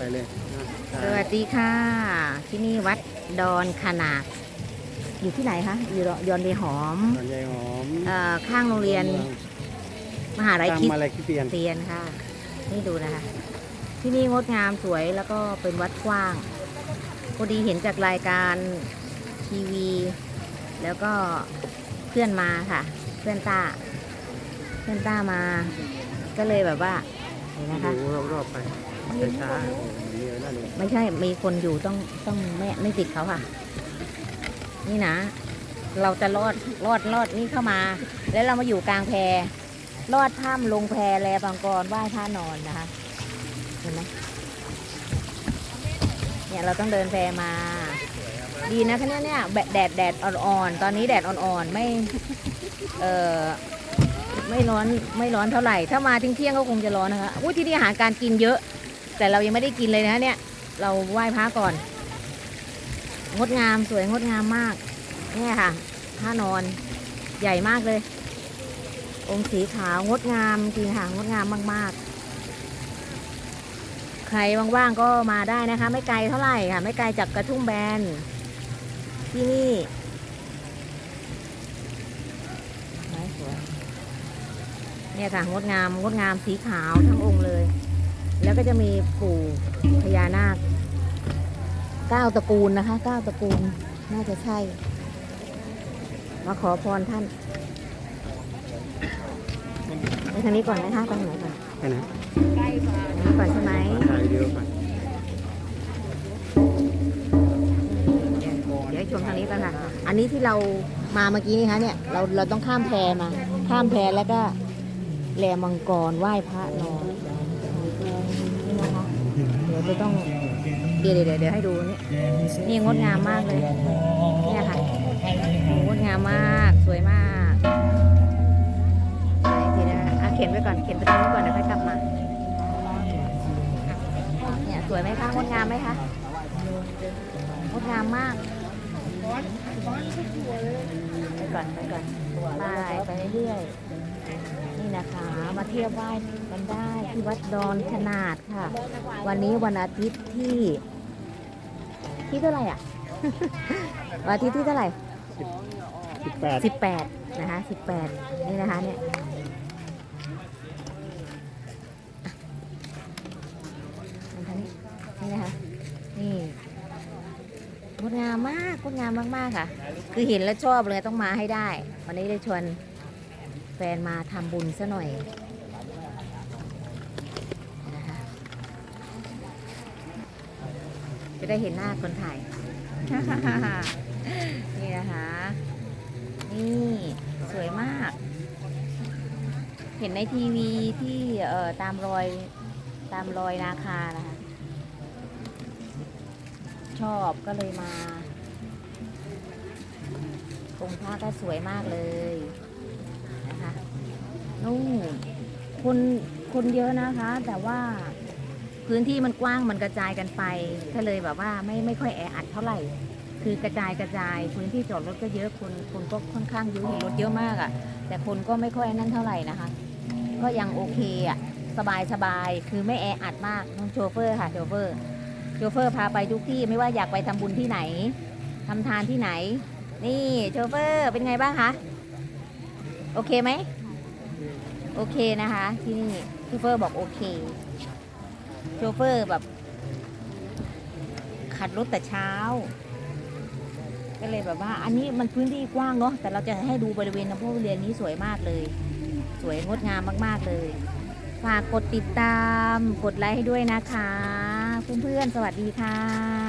ไปเลยนะสวัสดีค่ะ ที่นี่วัดดอนขนาด อยู่ที่ไหนคะ อยู่ยอนเรียหอมตอนยายหอมเอ่อข้างโรงเรียน มหาลัยตามคริดมาอะไรคิดเตียนเตียนค่ะ นี่ดูนะคะ ที่นี่งดงามสวยแล้วก็เป็นวัดกว้าง พอดีเห็นจากรายการทีวี แล้วก็เพื่อนมาค่ะ เพื่อนต้า เพื่อนต้ามา ก็เลยแบบว่าเห็นนะคะ ดูรอบๆไป ไม่ใช่มีคนอยู่ต้องต้องไม่ไม่ติดเขาค่ะ นี่นะ เราจะลอดลอดลอดนี่เข้ามา แล้วเรามาอยู่กลางแพลอดถ้ำลงแพแลบางกรไหว้ท่านอนนะคะ เห็นไหมเนี่ยเราต้องเดินแพมา ดีนะคะเนี่ยเนี่ยแดดแดดแดดอ่อนๆตอนนี้แดดอ่อนๆไม่เออไม่ร้อนไม่ร้อนเท่าไหร่ ถ้ามาทิ้งเที่ยงก็คงจะร้อนนะคะอุ้ยที่นี่อาหารการกินเยอะ แต่เรายังไม่ได้กินเลยนะเนี่ย เราไหว้พระก่อน งดงามสวยงดงามมากเนี่ยค่ะท่านอนใหญ่มากเลย องค์สีขาวงดงามจริงค่ะงดงามมาก ๆ ใครว่างๆก็มาได้นะคะ ไม่ไกลเท่าไหร่ค่ะ ไม่ไกลจากกระทุ่มแบนที่นี่ไม้สวยเนี่ยค่ะงดงามงดงามสีขาวทั้งองค์เลย แล้วก็จะมีปู่พญานาคเก้าตระกูลนะคะเก้าตระกูลน่าจะใช่ มาขอพรท่านไปทางนี้ก่อนนะคะตรงไหนก่อนไปไหนทางนี้ก่อนใช่ไหมถ่ายวิดีโอก่อนเดี๋ยวให้ชมทางนี้ก่อนค่ะ อันนี้ที่เรามาเมื่อกี้นี่คะเนี่ยเราเราต้องข้ามแพมา ข้ามแพแล้วก็แลมังกรไหว้พระนอนนี่นะคะเดี๋ยวจะต้องเดี๋ยวเดี๋ยวเดี๋ยวให้ดูนี่นี่งดงามมากเลยเนี่ยค่ะงดงามมากสวยมากไหนทีนะอะเข็นไปก่อนเข็นไปตรงนู้ก่อนเดี๋ยวค่อยกลับมาเนี่ยสวยไหมคะงดงามไหมคะงดงามมากไปก่อนไปก่อนไปไปเรื่อย นี่นะคะ มาเที่ยวไหว้กันได้ที่วัดดอนขนาดค่ะ วันนี้วันอาทิตย์ที่ ที่เท่าไหร่อะ วันอาทิตย์ที่เท่าไหร่สิบแปดสิบแปดนะคะสิบแปดนี่นะคะเนี่ยอะอันนี้นี่นะคะนี่งดงามมากงดงามมากๆค่ะ คือเห็นแล้วชอบเลยต้องมาให้ได้ วันนี้เลยชวนแฟนมาทำบุญซะหน่อยนะคะจะได้เห็นหน้าคนถ่าย นี่นะคะ นี่สวยมาก เห็นในทีวีที่เอ่อตามรอยตามรอยนาคานะคะ ชอบก็เลยมาองค์พระก็สวยมากเลย นู่นคนคนเยอะนะคะ แต่ว่าพื้นที่มันกว้างมันกระจายกันไป ก็เลยแบบว่าไม่ไม่ค่อยแออัดเท่าไหร่ คือกระจายกระจาย พื้นที่จอดรถก็เยอะคนคนก็ค่อนข้างเยอะเห็นรถเยอะมากอะ่ะ แต่คนก็ไม่ค่อยนั่นเท่าไหร่นะคะ ก็ยังโอเคอะ่ะสบายสบายคือไม่แออัดมากน้องโชเฟอร์ค่ะโชเฟอร์โชเฟอร์พาไปทุกที่ไม่ว่าอยากไปทำบุญที่ไหนทำทานที่ไหน นี่โชเฟอร์เป็นไงบ้างคะโอเคไหม โอเคนะคะที่นี่โชเฟอร์บอกโอเคโชเฟอร์แบบ ขับรถแต่เช้า ก็เลยแบบว่า อันนี้มันพื้นที่กว้างเนาะแต่เราจะให้ดูบริเวณน้ำพุเรียนนี้สวยมากเลย สวยงดงามมาก ๆเลยฝากกดติดตาม กดไลค์ให้ด้วยนะคะ เพื่อนๆ สวัสดีค่ะ